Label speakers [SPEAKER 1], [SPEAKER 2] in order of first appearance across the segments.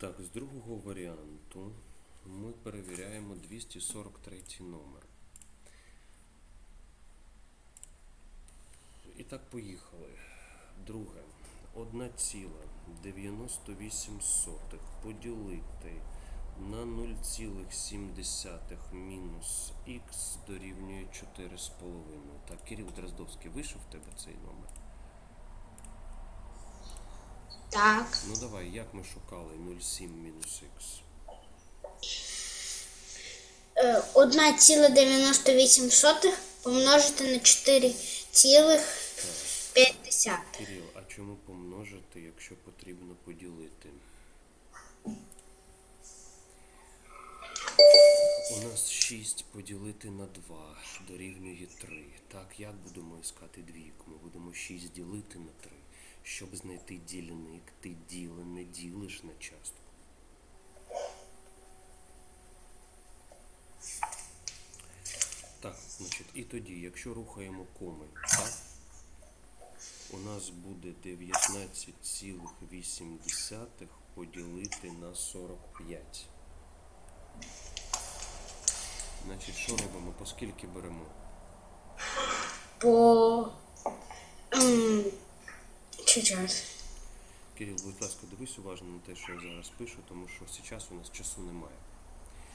[SPEAKER 1] Так, з другого варіанту ми перевіряємо 243 номер. І так, поїхали. Друге. 1,98 поділити на 0,7 мінус х дорівнює 4,5. Так, Кирил Дроздовський, вийшов в тебе цей номер?
[SPEAKER 2] Так.
[SPEAKER 1] Ну давай, як ми шукали 0,7 мінус х?
[SPEAKER 2] Е, 1,98 помножити на 4,5.
[SPEAKER 1] Кирил, а чому помножити, якщо потрібно поділити? У нас 6 поділити на 2 дорівнює 3. Так, як будемо іскати двійку? Ми будемо 6 ділити на 3. Щоб знайти дільник, ти ділене ділиш на частку. Так, значить, і тоді, якщо рухаємо коми, так? У нас буде 19,8 поділити на 45. Значить, що робимо? По скільки беремо?
[SPEAKER 2] По. Чуть-чуть.
[SPEAKER 1] Кирил, будь ласка, дивись уважно на те, що я зараз пишу, тому що зараз у нас часу немає.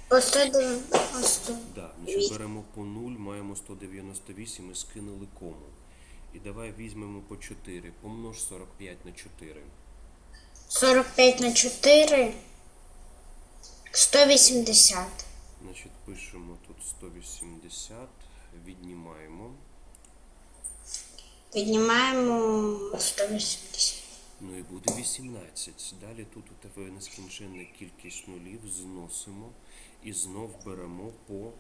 [SPEAKER 2] По 190.
[SPEAKER 1] Да, значить, беремо по 0, маємо 198 і скинули кому. І давай візьмемо по 4. Помнож 45 на 4.
[SPEAKER 2] 45 на 4. 180.
[SPEAKER 1] Значить, пишемо тут 180, віднімаємо.
[SPEAKER 2] Піднімаємо 180.
[SPEAKER 1] Ну і буде 18. Далі тут у тебе нескінченна кількість нулів, зносимо і знов беремо по,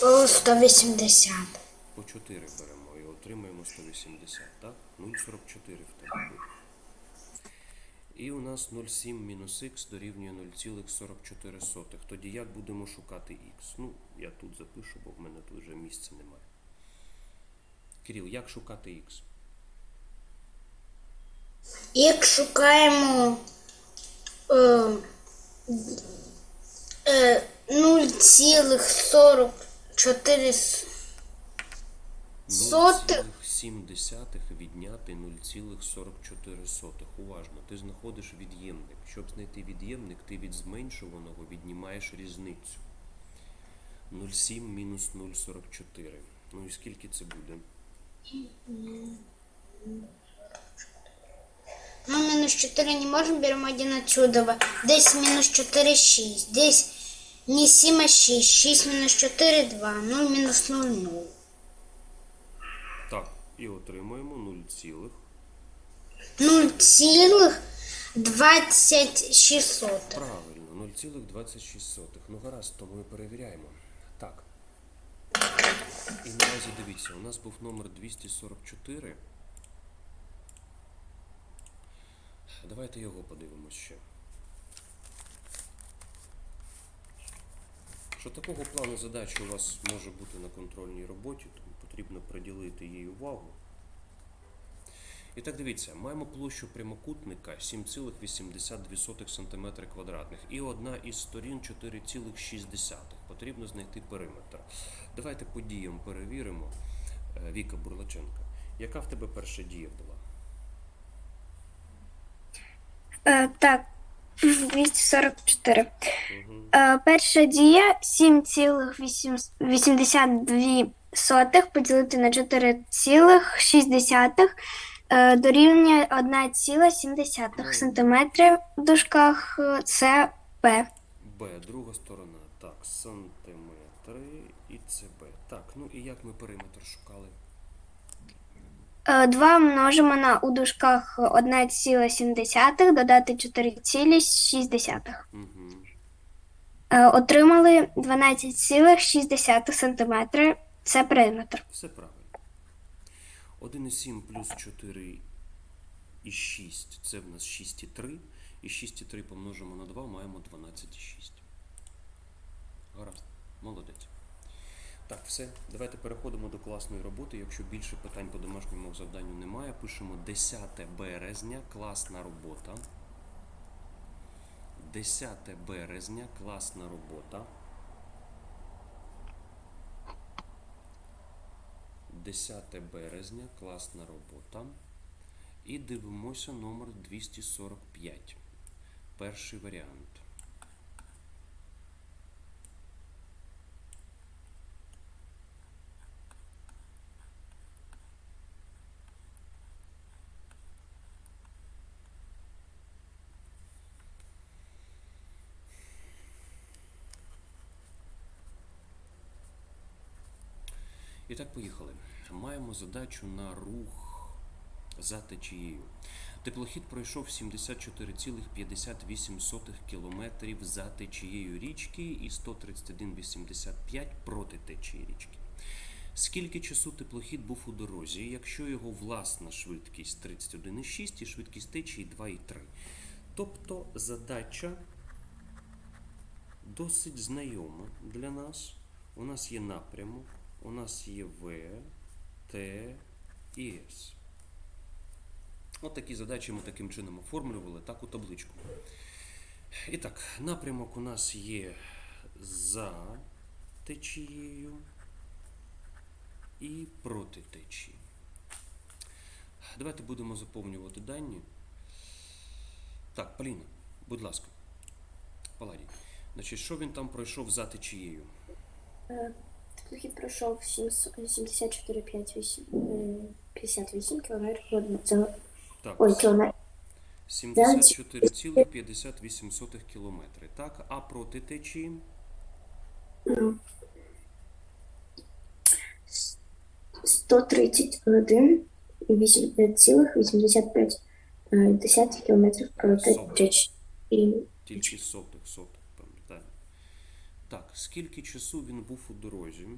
[SPEAKER 2] По 180.
[SPEAKER 1] по 4 беремо і отримаємо 180, так? 0,44 в тебе буде. І у нас 0,7 мінус х дорівнює 0,44. Тоді як будемо шукати х? Ну, я тут запишу, бо в мене тут вже місця немає. Кирил, як шукати х?
[SPEAKER 2] Як шукаємо е, е, 0,44 Сотих.
[SPEAKER 1] 0,7 відняти 0,44. Уважно, ти знаходиш від'ємник. Щоб знайти від'ємник, ти від зменшуваного віднімаєш різницю. 0,7 мінус 0,44. Ну і скільки це буде?
[SPEAKER 2] Ну, минус 4 не можем, берем один отсюда. Здесь минус 4, 6. Здесь не 7, а 6. 6 минус 4, 2. 0 минус 0, 0.
[SPEAKER 1] Так, і отримуємо 0, цілих.
[SPEAKER 2] 0,26.
[SPEAKER 1] Правильно, 0,26. Ну гаразд, то ми перевіряємо. Так. Наразі дивіться, у нас був номер 244. Давайте його подивимось ще. Що такого плану задачі у вас може бути на контрольній роботі, тому потрібно приділити їй увагу. І так дивіться, маємо площу прямокутника 7,82 см квадратних і одна із сторін 4,6. Потрібно знайти периметр. Давайте по діям перевіримо. Е, Віка Бурлаченка. Яка в тебе перша дія була?
[SPEAKER 3] Е, так, 244. Е, перша дія 7,82 поділити на 4,6 е, дорівнює 1,7 см в дужках е, це П.
[SPEAKER 1] Б, друга сторона. Так, сантиметри і це Б. Так, ну і як ми периметр шукали?
[SPEAKER 3] 2 множимо на у дужках 1,7 додати 4,6.
[SPEAKER 1] Угу.
[SPEAKER 3] Е, Отримали 12,6 см. Це периметр.
[SPEAKER 1] Все правильно. 1,7 плюс 4 і 6 це в нас 6,3. І 6,3 помножимо на 2, маємо 12,6. Гаразд. Молодець. Так, все. Давайте переходимо до класної роботи. Якщо більше питань по домашньому завданню немає, пишемо 10 березня, класна робота. 10 березня, класна робота. 10 березня, класна робота. І дивимося номер 245. Перший варіант. І так, поїхали. Маємо задачу на рух за течією. Теплохід пройшов 74,58 кілометрів за течією річки і 131,85 проти течії річки. Скільки часу теплохід був у дорозі, якщо його власна швидкість 31,6 і швидкість течії 2,3? Тобто задача досить знайома для нас. У нас є напрямок, у нас є В, І С. От такі задачі ми таким чином оформлювали, так у табличку. І так, напрямок у нас є за течією і проти течії. Давайте будемо заповнювати дані. Так, Поліна, будь ласка. Паладій. Значить, що він там пройшов за течією?
[SPEAKER 4] Теплохід пройшов 74,58 км за
[SPEAKER 1] Так,
[SPEAKER 4] ой, кілометр
[SPEAKER 1] 74,58 кілометри. Так, а проти течії?
[SPEAKER 4] ну, 131,85 км проти течії.
[SPEAKER 1] Тільки сотих, сотих. Так, скільки часу він був у дорозі?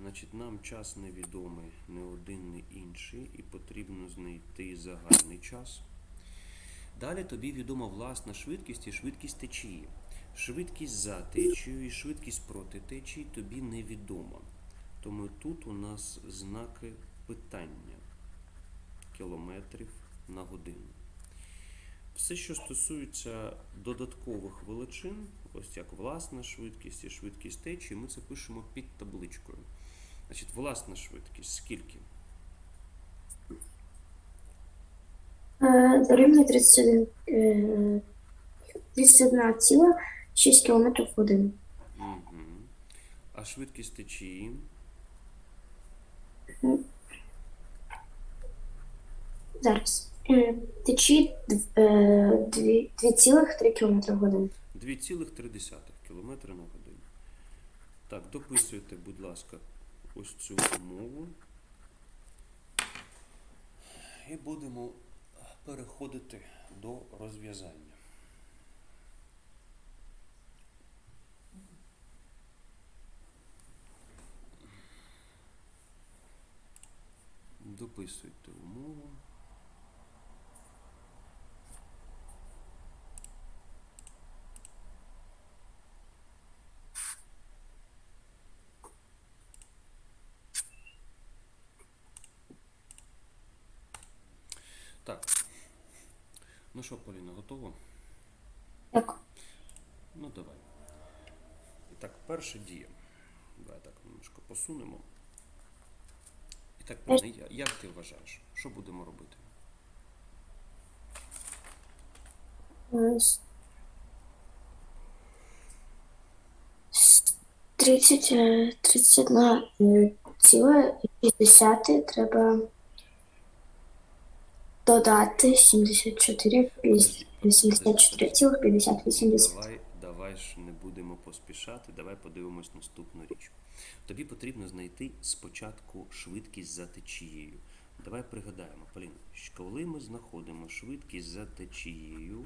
[SPEAKER 1] Значить, нам час невідомий, не один, не інший, і потрібно знайти загальний час. Далі тобі відома власна швидкість і швидкість течії. Швидкість за течією і швидкість проти течії тобі невідома. Тому тут у нас знаки питання кілометрів на годину. Все, що стосується додаткових величин, ось як власна швидкість і швидкість течії, ми це пишемо під табличкою. Значить, власна швидкість скільки?
[SPEAKER 4] Е, Дорівнює 31, е, 31,6 км в годину.
[SPEAKER 1] Угу. А швидкість течії?
[SPEAKER 4] Зараз. Е, Течії е, 2,3 км в годину.
[SPEAKER 1] 2,3 км на годину. Так, дописуйте, будь ласка, ось цю умову. І будемо переходити до розв'язання. Дописуйте умову. Так. Ну що, Поліна, готово?
[SPEAKER 4] Так.
[SPEAKER 1] Ну, давай. І так, перша дія. Давай так немножко посунемо. І так, Поліна, як ти вважаєш, що будемо робити?
[SPEAKER 4] Е, с- с- 30, е, 31 е, ціла 60 треба додати 74, 74,50,
[SPEAKER 1] Давай, давай ж не будемо поспішати, давай подивимось наступну річ. Тобі потрібно знайти спочатку швидкість за течією. Давай пригадаємо, Поліна, що коли ми знаходимо швидкість за течією,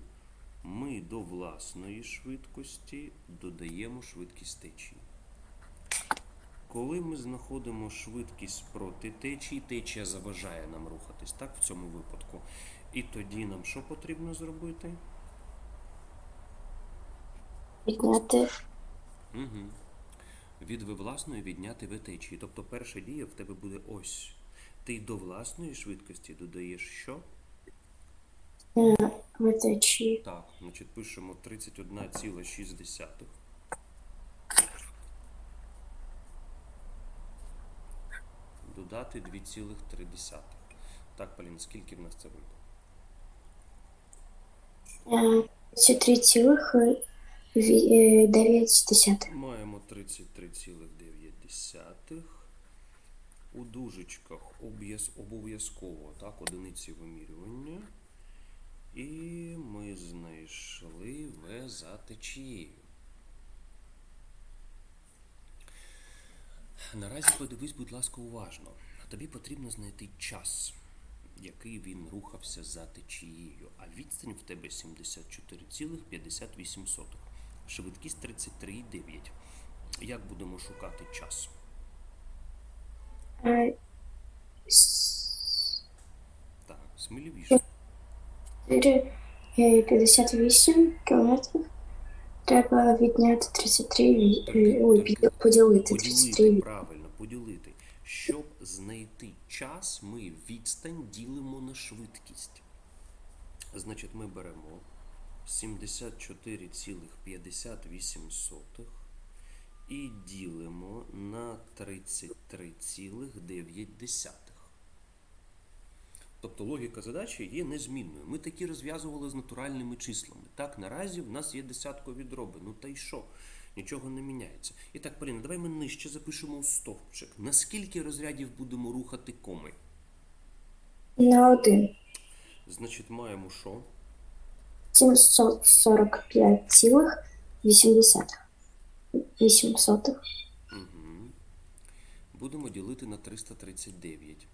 [SPEAKER 1] ми до власної швидкості додаємо швидкість течії. Коли ми знаходимо швидкість проти течії, течія заважає нам рухатись, так, в цьому випадку. І тоді нам що потрібно зробити?
[SPEAKER 4] підняти
[SPEAKER 1] Угу. Від власної відняти V течії. Тобто перша дія в тебе буде ось. Ти до власної швидкості додаєш що?
[SPEAKER 4] В течії.
[SPEAKER 1] Так, значить пишемо 31,6. Додати 2,3. Так, Полін, скільки в нас це вийде?
[SPEAKER 4] Е, 33,9.
[SPEAKER 1] Маємо 33,9. У дужечках обов'язково так, одиниці вимірювання. І ми знайшли В за течією. Наразі подивись, будь ласка, уважно. Тобі потрібно знайти час, який він рухався за течією, а відстань в тебе 74,58. Швидкість 33,9. Як будемо шукати час?
[SPEAKER 4] Е,
[SPEAKER 1] Так, сміливіше.
[SPEAKER 4] 4, е, 58 кілометрів. Треба відняти 33, е, ой, Поділити, 33.
[SPEAKER 1] правильно, поділити. Щоб знайти час, ми відстань ділимо на швидкість. Значить, ми беремо 74,58 і ділимо на 33,9. Тобто логіка задачі є незмінною. Ми такі розв'язували з натуральними числами. Так, наразі в нас є десяткові дроби. Ну та й що? Нічого не міняється. І так, Поліна, давай ми нижче запишемо у стовпчик. На скільки розрядів будемо рухати коми?
[SPEAKER 4] На 1.
[SPEAKER 1] Значить, маємо що?
[SPEAKER 4] 745,8. 8.
[SPEAKER 1] Угу. Будемо ділити на 339.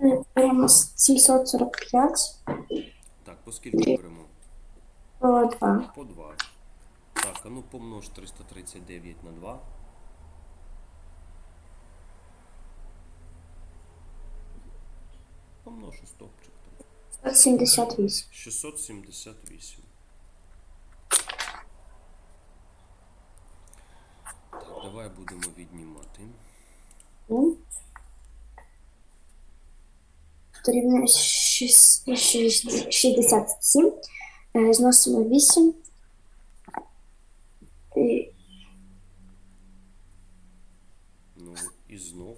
[SPEAKER 4] Е, Беремо 745
[SPEAKER 1] Так, по скільки беремо?
[SPEAKER 4] по 2.
[SPEAKER 1] По 2. Так, а ну помнож 339 на 2. Помнож у стовпчик. там.
[SPEAKER 4] 178.
[SPEAKER 1] 678. Так, давай будемо віднімати.
[SPEAKER 4] Ну. Шіс- шість- 67. Е, Зносимо 8. І
[SPEAKER 1] Ну, і знов.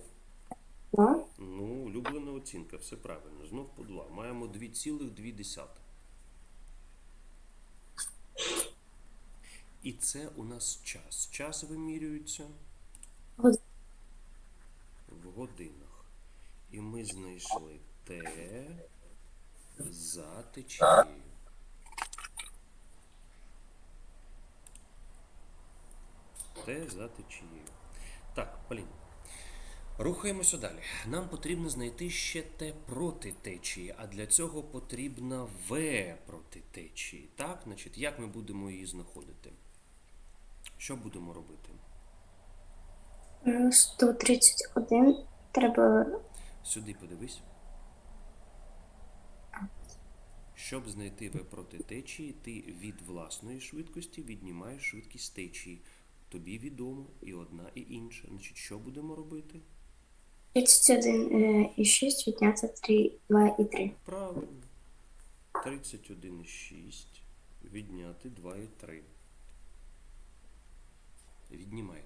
[SPEAKER 4] 2.
[SPEAKER 1] Ну, улюблена оцінка, все правильно. Знов по 2. Маємо 2,2. І це у нас час. Час вимірюється в годинах. І ми знайшли Т за течією. Т за течією. Так, Полін. Рухаємося далі. Нам потрібно знайти ще Т проти течії, а для цього потрібна В проти течії. Так, значить, як ми будемо її знаходити? Що будемо робити?
[SPEAKER 4] Е, 131. Треба
[SPEAKER 1] Сюди подивись. Щоб знайти В проти течії, ти від власної швидкості віднімаєш швидкість течії. Тобі відомо і одна, і інша. Значить, що будемо робити?
[SPEAKER 4] 31 е, і 6 відняти 3, 2 і 3.
[SPEAKER 1] Правильно. 31,6 відняти 2,3. Віднімай.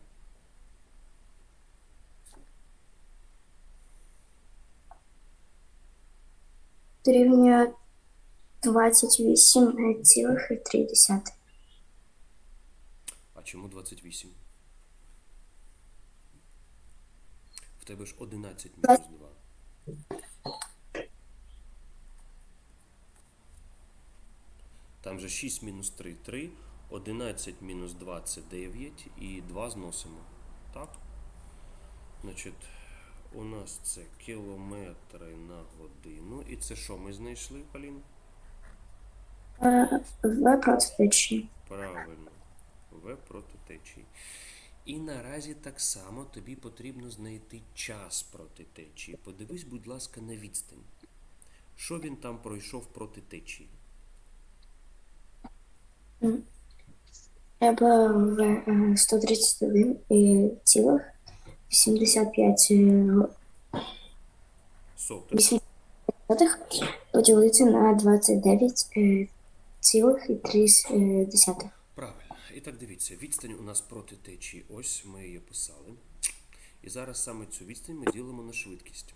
[SPEAKER 4] Дорівнює 28,3.
[SPEAKER 1] А чому 28? В тебе ж 11 мінус 2. Там же 6 мінус 3 3, 11 мінус 2 це 9 і 2 зносимо. Так? Значить, у нас це кілометри на годину. І це що ми знайшли, Поліна?
[SPEAKER 4] Е, В проти течії.
[SPEAKER 1] Правильно. В проти течії. І наразі так само тобі потрібно знайти час проти течії. Подивись, будь ласка, на відстань. Що він там пройшов проти течії?
[SPEAKER 4] Треба в е, 131 і цілих 85 е,
[SPEAKER 1] Сотих.
[SPEAKER 4] 80 поділити на 29 е, цілих і 3 е.
[SPEAKER 1] Правильно. І так дивіться, відстань у нас проти течії. Ось ми її писали. І зараз саме цю відстань ми ділимо на швидкість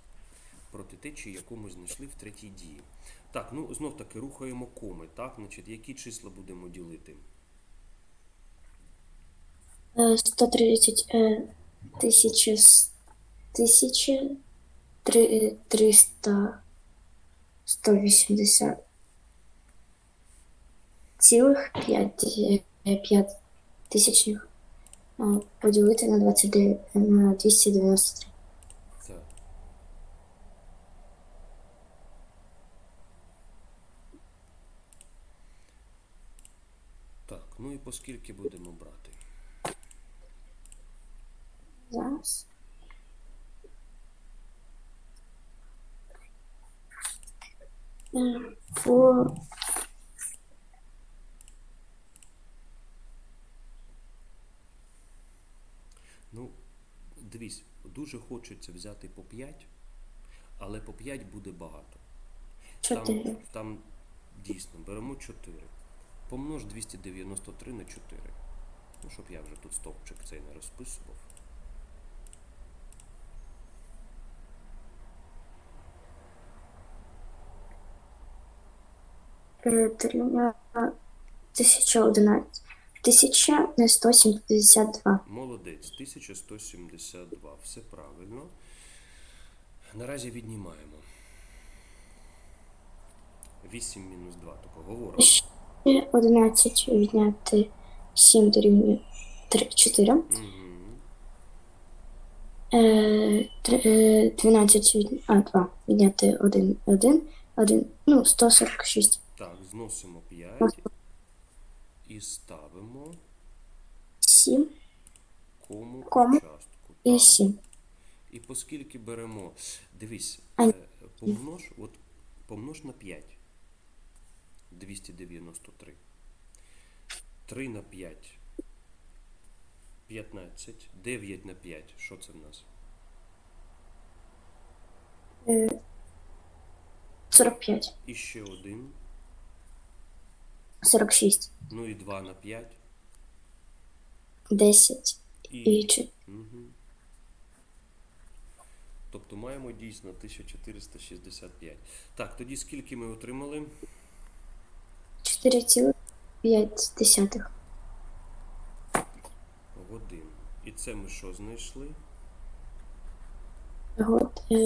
[SPEAKER 1] проти течії, яку ми знайшли в третій дії. Так, ну знов таки рухаємо коми. Так, значить, які числа будемо ділити?
[SPEAKER 4] Е, 130 е, тисячі с- тисячі три- е, 300 180 цілих 5, 5 тисячних е, поділити на 29 на 293.
[SPEAKER 1] Так. Так, ну і по скільки будемо брати?
[SPEAKER 4] Зараз. Е, По
[SPEAKER 1] Ну, дивись, дуже хочеться взяти по 5, але по 5 буде багато. Там,
[SPEAKER 4] 4.
[SPEAKER 1] там дійсно беремо 4. Помнож 293 на 4. Ну, щоб я вже тут стовпчик цей не розписував.
[SPEAKER 4] Дорівнює 1011. 1172.
[SPEAKER 1] Молодець, 1172. Все правильно. Наразі віднімаємо. 8 мінус 2, тобто говоримо.
[SPEAKER 4] Ще 11 відняти 7 дорівнює 3, 4.
[SPEAKER 1] Угу.
[SPEAKER 4] Е, три- е, 12 від... а, 2 відняти 1, 1, 1, ну, 146.
[SPEAKER 1] Так, зносимо 5 і ставимо
[SPEAKER 4] 7
[SPEAKER 1] кому,
[SPEAKER 4] Кому
[SPEAKER 1] частку.
[SPEAKER 4] і
[SPEAKER 1] Так.
[SPEAKER 4] 7.
[SPEAKER 1] І поскільки беремо, дивись,
[SPEAKER 4] А-
[SPEAKER 1] е, помнож, от, помнож на 5. 293. 3 на 5. 15. 9 на 5. Що це в нас?
[SPEAKER 4] 45.
[SPEAKER 1] І ще один.
[SPEAKER 4] 46.
[SPEAKER 1] Ну і 2 на 5.
[SPEAKER 4] 10
[SPEAKER 1] І,
[SPEAKER 4] і 4.
[SPEAKER 1] Угу. Тобто маємо дійсно 1465. Так, тоді скільки ми отримали?
[SPEAKER 4] 4,5.
[SPEAKER 1] Годин. І це ми що знайшли?
[SPEAKER 4] Год, е,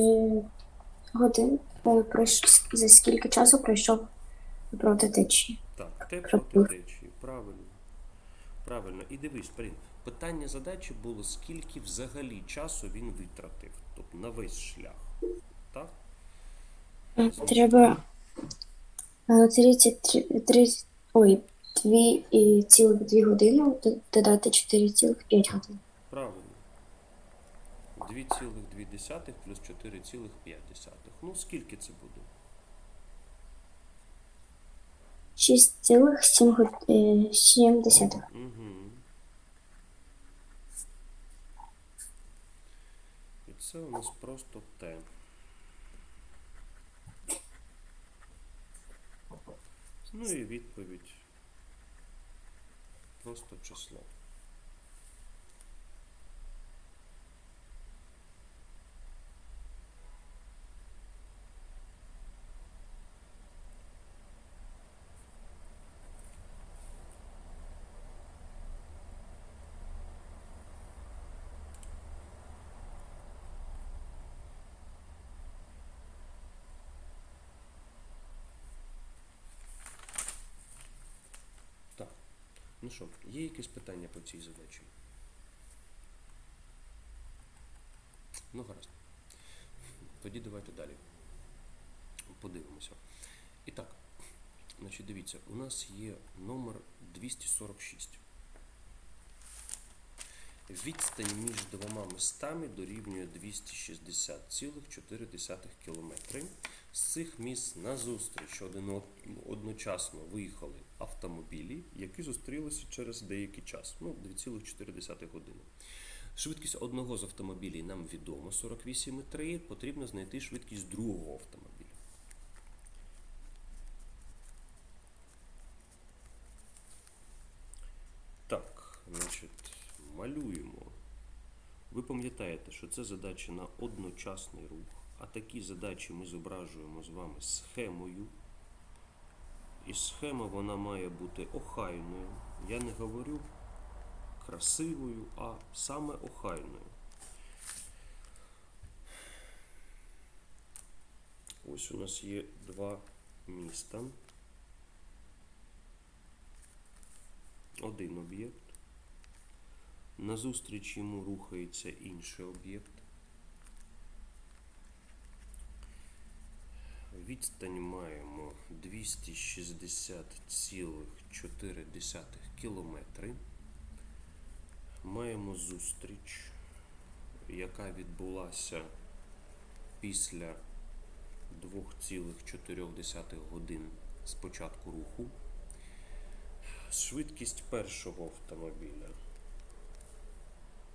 [SPEAKER 4] годин. Е, пройш... За скільки часу пройшов проти течії?
[SPEAKER 1] Те проти течії. Правильно. Правильно. І дивись, Полін, питання задачі було, скільки взагалі часу він витратив. Тобто на весь шлях. Так?
[SPEAKER 4] Е, Треба е, 33, 30, ой, 2 і цілих 2 години додати 4,5 годин.
[SPEAKER 1] Правильно. 2,2 плюс 4,5. Ну, скільки це буде?
[SPEAKER 4] 6,7 е, 7 десятих.
[SPEAKER 1] Угу. І це у нас просто Т. Ну і відповідь. Просто число. Так. Що, є якісь питання по цій задачі? Ну, гаразд. Тоді давайте далі. Подивимося. І так, значить, дивіться, у нас є номер 246. Відстань між двома містами дорівнює 260,4 км. З цих місць назустріч одночасно виїхали автомобілі, які зустрілися через деякий час, ну 2,4 години. Швидкість одного з автомобілів нам відомо 48,3. Потрібно знайти швидкість другого автомобіля. Так, значить, малюємо. Ви пам'ятаєте, що це задача на одночасний рух, а такі задачі ми зображуємо з вами схемою. І схема вона має бути охайною. Я не говорю красивою, а саме охайною. Ось у нас є два міста. Один об'єкт. Назустріч йому рухається інший об'єкт. Відстань маємо 260,4 кілометри. Маємо зустріч, яка відбулася після 2,4 годин з початку руху. Швидкість першого автомобіля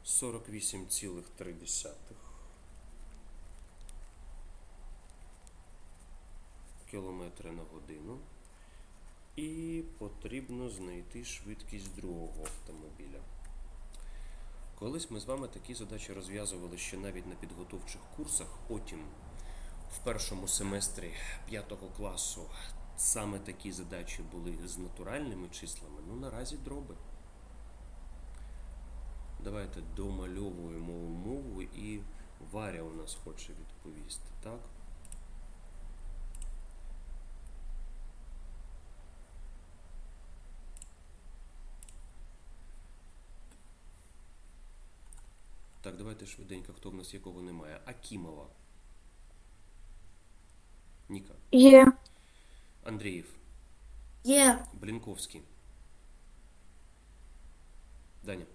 [SPEAKER 1] 48,3 кілометри на годину. І потрібно знайти швидкість другого автомобіля. Колись ми з вами такі задачі розв'язували ще навіть на підготовчих курсах. Потім в першому семестрі 5 класу саме такі задачі були з натуральними числами. Ну, наразі дроби. Давайте домальовуємо умову і Варя у нас хоче відповісти, так? Так, давайте швиденько, хто в нас якого немає. Акімова. Ніка.
[SPEAKER 3] Є.
[SPEAKER 1] Андріїв.
[SPEAKER 4] Є.
[SPEAKER 1] Блінковський. Даня.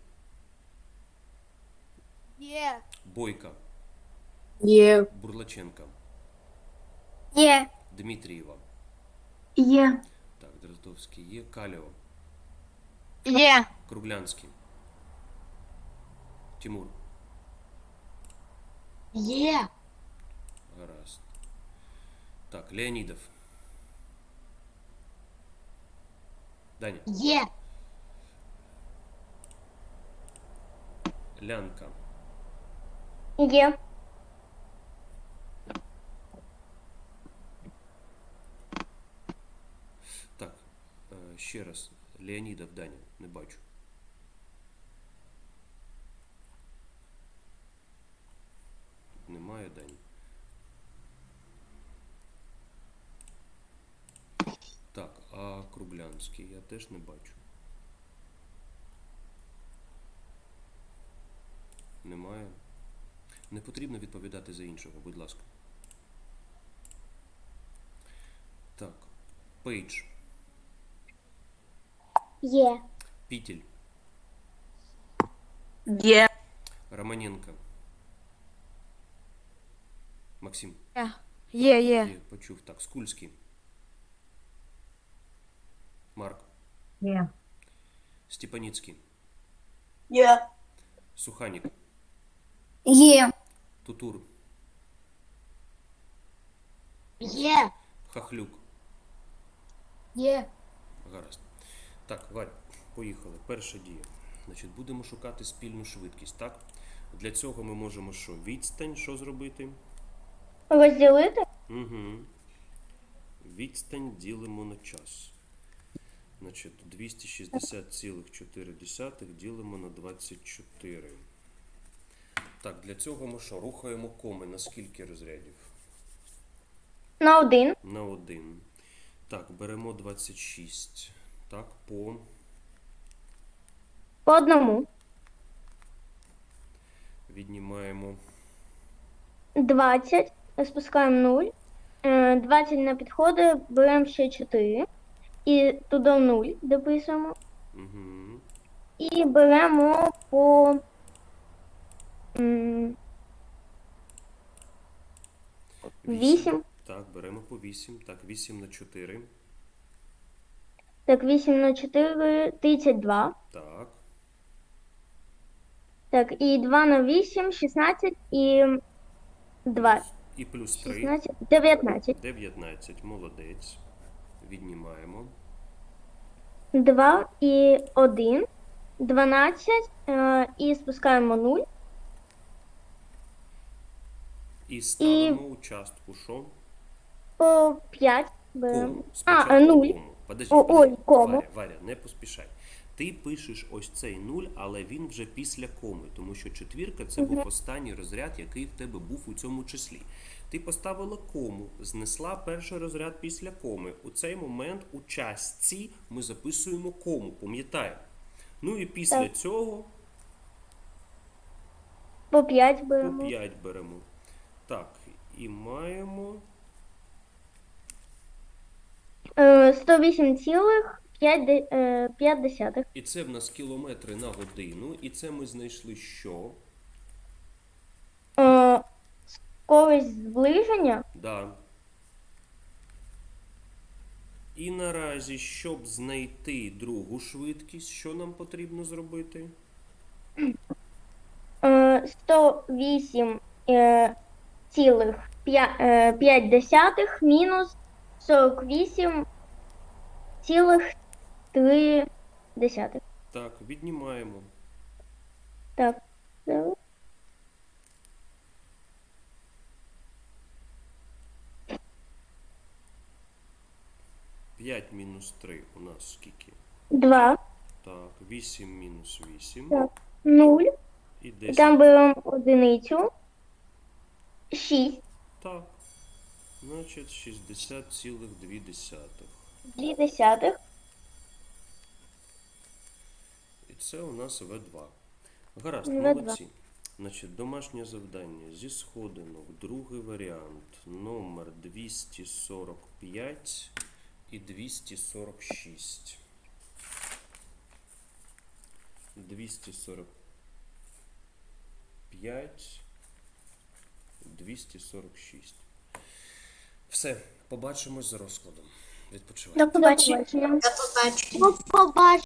[SPEAKER 5] Є.
[SPEAKER 1] Бойка.
[SPEAKER 4] Є.
[SPEAKER 1] Бурлаченка.
[SPEAKER 3] Є.
[SPEAKER 1] Дмитрієва.
[SPEAKER 3] Є.
[SPEAKER 1] Так, Дроздовський є. Каліо.
[SPEAKER 5] Є.
[SPEAKER 1] Круглянський. Тимур.
[SPEAKER 2] Є.
[SPEAKER 1] Гаразд. Так, Леонідов. Даня.
[SPEAKER 2] Є.
[SPEAKER 1] Лянка.
[SPEAKER 3] Є.
[SPEAKER 1] Так, е, ще раз. Леонідов, Даня, не бачу. Немає Дані. Так, а Круглянський я теж не бачу. Немає. Не потрібно відповідати за іншого, будь ласка. Так. Пейдж.
[SPEAKER 3] Є.
[SPEAKER 1] Пітель.
[SPEAKER 5] Є.
[SPEAKER 1] Романенко. Максим.
[SPEAKER 5] Є, є.
[SPEAKER 1] Є, почув. Так, Скульський. Марк.
[SPEAKER 5] Є.
[SPEAKER 1] Степаніцький.
[SPEAKER 5] Є.
[SPEAKER 1] Суханік.
[SPEAKER 3] Є.
[SPEAKER 1] Тутур.
[SPEAKER 2] Є.
[SPEAKER 1] Хахлюк.
[SPEAKER 2] Є.
[SPEAKER 1] Гаразд. Так, Варя, поїхали. Перша дія. Значить, будемо шукати спільну швидкість, так? Для цього ми можемо що? Відстань, що зробити?
[SPEAKER 3] Розділити?
[SPEAKER 1] Угу. Відстань ділимо на час. Значить, 260,4 ділимо на 24. Так, для цього ми що? Рухаємо коми на скільки розрядів?
[SPEAKER 3] На один.
[SPEAKER 1] На один. Так, беремо 26. Так, по
[SPEAKER 3] По одному.
[SPEAKER 1] віднімаємо
[SPEAKER 3] 20. Спускаємо 0. 20 не підходить, беремо ще 4. І туди 0 дописуємо.
[SPEAKER 1] Угу.
[SPEAKER 3] І беремо по. м, 8.
[SPEAKER 1] Так, беремо по 8. Так, 8 на 4.
[SPEAKER 3] Так, 8 на 4 32.
[SPEAKER 1] Так.
[SPEAKER 3] Так, і 2 на 8 16 і 2
[SPEAKER 1] І плюс 3.
[SPEAKER 3] 16 19.
[SPEAKER 1] 19. Молодець. Віднімаємо.
[SPEAKER 3] 2 і 1 12 е, і спускаємо 0.
[SPEAKER 1] І ставимо у частку що?
[SPEAKER 3] По 5 беремо.
[SPEAKER 1] Кому.
[SPEAKER 3] А,
[SPEAKER 1] Спочатку
[SPEAKER 3] 0.
[SPEAKER 1] кому. Подожди,
[SPEAKER 3] О,
[SPEAKER 1] подожди.
[SPEAKER 3] ой, кому.
[SPEAKER 1] Варя, Варя, не поспішай. Ти пишеш ось цей нуль, але він вже після коми, тому що четвірка це був останній розряд, який в тебе був у цьому числі. Ти поставила кому, знесла перший розряд після коми. У цей момент у частці ми записуємо кому, пам'ятаємо. Ну і після
[SPEAKER 3] Так.
[SPEAKER 1] цього
[SPEAKER 3] По 5
[SPEAKER 1] по 5 беремо. Так, і маємо
[SPEAKER 3] Е, 108,5.
[SPEAKER 1] І це в нас кілометри на годину, і це ми знайшли що?
[SPEAKER 3] Е, Скорість зближення
[SPEAKER 1] Да. І наразі, щоб знайти другу швидкість, що нам потрібно зробити?
[SPEAKER 3] е, 108 е, цілих е, 5 десятих мінус 48 цілих 3 десятих.
[SPEAKER 1] Так, віднімаємо.
[SPEAKER 3] Так.
[SPEAKER 1] П'ять мінус 3 у нас скільки?
[SPEAKER 3] 2,
[SPEAKER 1] Так, 8 мінус 8.
[SPEAKER 3] Так. 0.
[SPEAKER 1] І
[SPEAKER 3] І
[SPEAKER 1] 10.
[SPEAKER 3] там беремо одиницю. 6.
[SPEAKER 1] Так. Значить, 60,2.
[SPEAKER 3] 2 десятих.
[SPEAKER 1] Це у нас В2. Гаразд,
[SPEAKER 3] В2.
[SPEAKER 1] молодці. Значить, домашнє завдання зі сходинок, другий варіант, номер 245 і 246. 245, 246. Все, побачимось за розкладом. Відпочивайте.
[SPEAKER 3] До побачення.
[SPEAKER 2] До побачення.
[SPEAKER 3] До побачення.